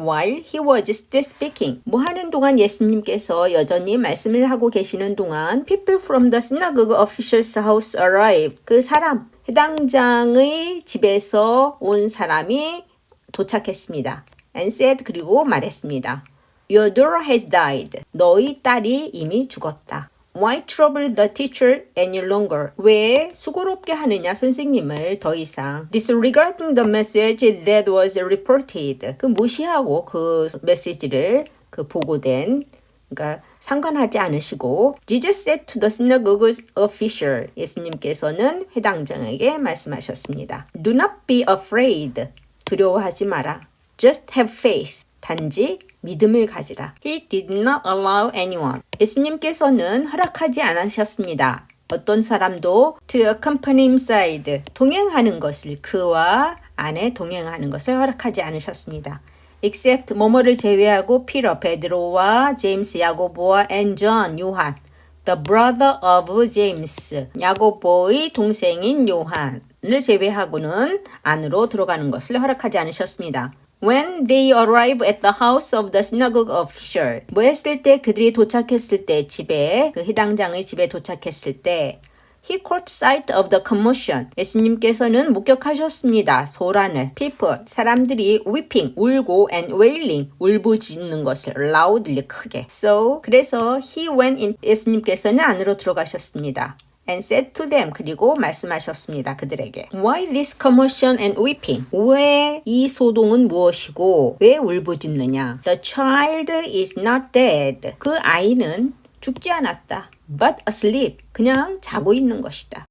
while he was still speaking. 뭐 하는 동안 예수님께서 여전히 말씀을 하고 계시는 동안 people from the synagogue official's house arrived. 그 사람, 해당장의 집에서 온 사람이 도착했습니다. and said 그리고 말했습니다. Your daughter has died. 너희 딸이 이미 죽었다. Why trouble the teacher any longer? 왜 수고롭게 하느냐 선생님을 더 이상 disregarding the message that was reported. 그 무시하고 그 메시지를 그 보고된 그러니까 상관하지 않으시고 Jesus said to the synagogue official 예수님께서는 회당장에게 말씀하셨습니다. Do not be afraid. 두려워하지 마라. Just have faith. 단지 믿음을 가지라. He did not allow anyone. 예수님께서는 허락하지 않으셨습니다. 어떤 사람도 to accompany him side 동행하는 것을 그와 안에 동행하는 것을 허락하지 않으셨습니다. except 모모를 제외하고 피터, 베드로와 제임스, 야고보와 and John, 요한, the brother of James, 야고보의 동생인 요한을 제외하고는 안으로 들어가는 것을 허락하지 않으셨습니다. When they arrive at the house of the synagogue official, 뭐 했을 때 그들이 도착했을 때 집에 그 해당장의 집에 도착했을 때 He caught sight of the commotion. 예수님께서는 목격하셨습니다. 소란을. People, 사람들이 weeping, 울고 and wailing, 울부짖는 것을 loudly 크게. So, 그래서 he went in. 예수님께서는 안으로 들어가셨습니다. And said to them 그리고 말씀하셨습니다. 그들에게 Why this commotion and weeping? 왜 이 소동은 무엇이고 왜 울부짖느냐? The child is not dead. 그 아이는 죽지 않았다. But asleep. 그냥 자고 있는 것이다.